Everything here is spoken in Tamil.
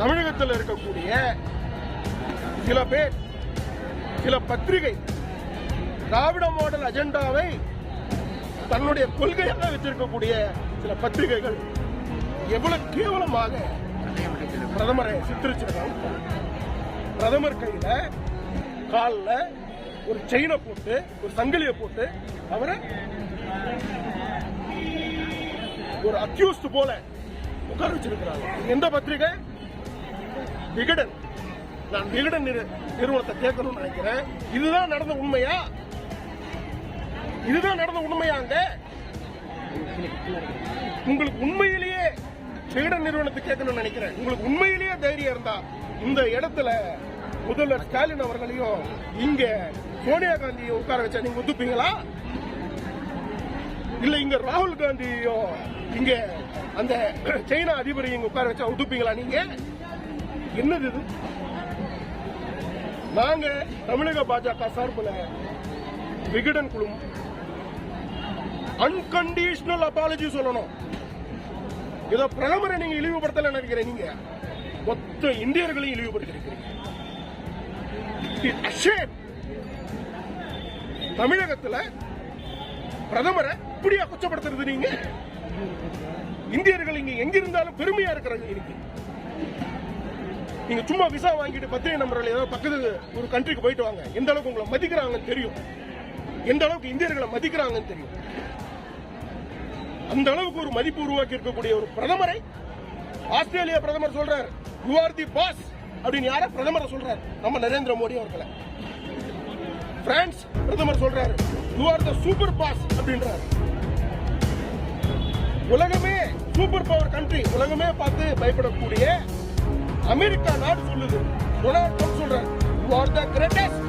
தமிழகத்தில் இருக்கக்கூடிய சில பேர் சில பத்திரிகை திராவிட மாடல் அஜெண்டாவை தன்னுடைய கொள்கையாக வச்சிருக்கக்கூடிய சில பத்திரிகைகள் எவ்வளவு கேவலமாக பிரதமரை சித்தரிச்சிருக்காங்க. பிரதமர் கையில காலில் ஒரு செயினை போட்டு ஒரு சங்கிலியை போட்டு அவரை ஒரு அக்யூஸ்ட் போல உட்கார வச்சிருக்கிறாங்க. எந்த பத்திரிகை? விகடன் நான் விகடன் நிறுவனத்தை கேட்கணும்னு நினைக்கிறேன். இதுதான் நடந்த உண்மையா? இதுதான் நடந்த உண்மையாங்க உங்களுக்கு உண்மையிலேயே விகடன் நிறுவனத்தை கேட்கணும்னு நினைக்கிறேன். உங்களுக்கு உண்மையிலேயே தைரியம் இருந்தா இந்த இடத்துல முதல்வர் ஸ்டாலின் அவர்களையும் இங்க சோனியா காந்தியை உட்கார வச்சா நீங்க ஒத்துப்பீங்களா? இல்ல இங்க ராகுல் காந்தியும் இங்க அந்த சைனா அதிபரை இங்க உட்கார வச்சா ஒத்துப்பீங்களா நீங்க? என்னது இது? நாங்க தமிழக பாஜக சார்பில் விகடன் குழு அன்கண்டிஷனல் அபாலஜி சொல்லணும். இத பிரதமரை நீங்க இழிவுபடுத்தல நினைக்கிறேன் நீங்க. மொத்த இந்தியர்களையும் இழிவுபடுத்திருக்கிறீங்க. It தமிழகத்துல பிரதமரை இப்படியா கொச்சப்படுத்துறது நீங்க? இந்தியர்கள் இங்க எங்க இருந்தாலும் பெருமையா இருக்கிறாங்க இன்னைக்கு நீங்க சும்மா விசா வாங்கிட்டு பத்திரிகை நம்பர்கள் ஏதாவது பக்கத்து ஒரு கண்ட்ரிக்கு போயிட்டு வாங்க. எந்த அளவுக்கு உங்களை மதிக்கிறாங்கன்னு தெரியும். எந்த அளவுக்கு இந்தியர்களை மதிக்கிறாங்கன்னு தெரியும். அந்த அளவுக்கு ஒரு மதிப்பு உருவாக்கி இருக்கக்கூடிய ஒரு பிரதமரை ஆஸ்திரேலியா பிரதமர் சொல்றார். யூ ஆர் தி பாஸ் அப்படின்னு யார பிரதமரை சொல்றாரு. நம்ம நரேந்திர மோடி அவர்களை. பிரான்ஸ் பிரதமர் சொல்றாரு. You are the super boss அப்படின்றாரு. உலகமே சூப்பர் பவர் கண்ட்ரி உலகமே பார்த்து பயப்படக்கூடிய அமெரிக்கா நாடு சொல்லுது. டொனால்ட் ட்ரம்ப் சொல்றாரு யூ ஆர் த கிரேட்டஸ்ட்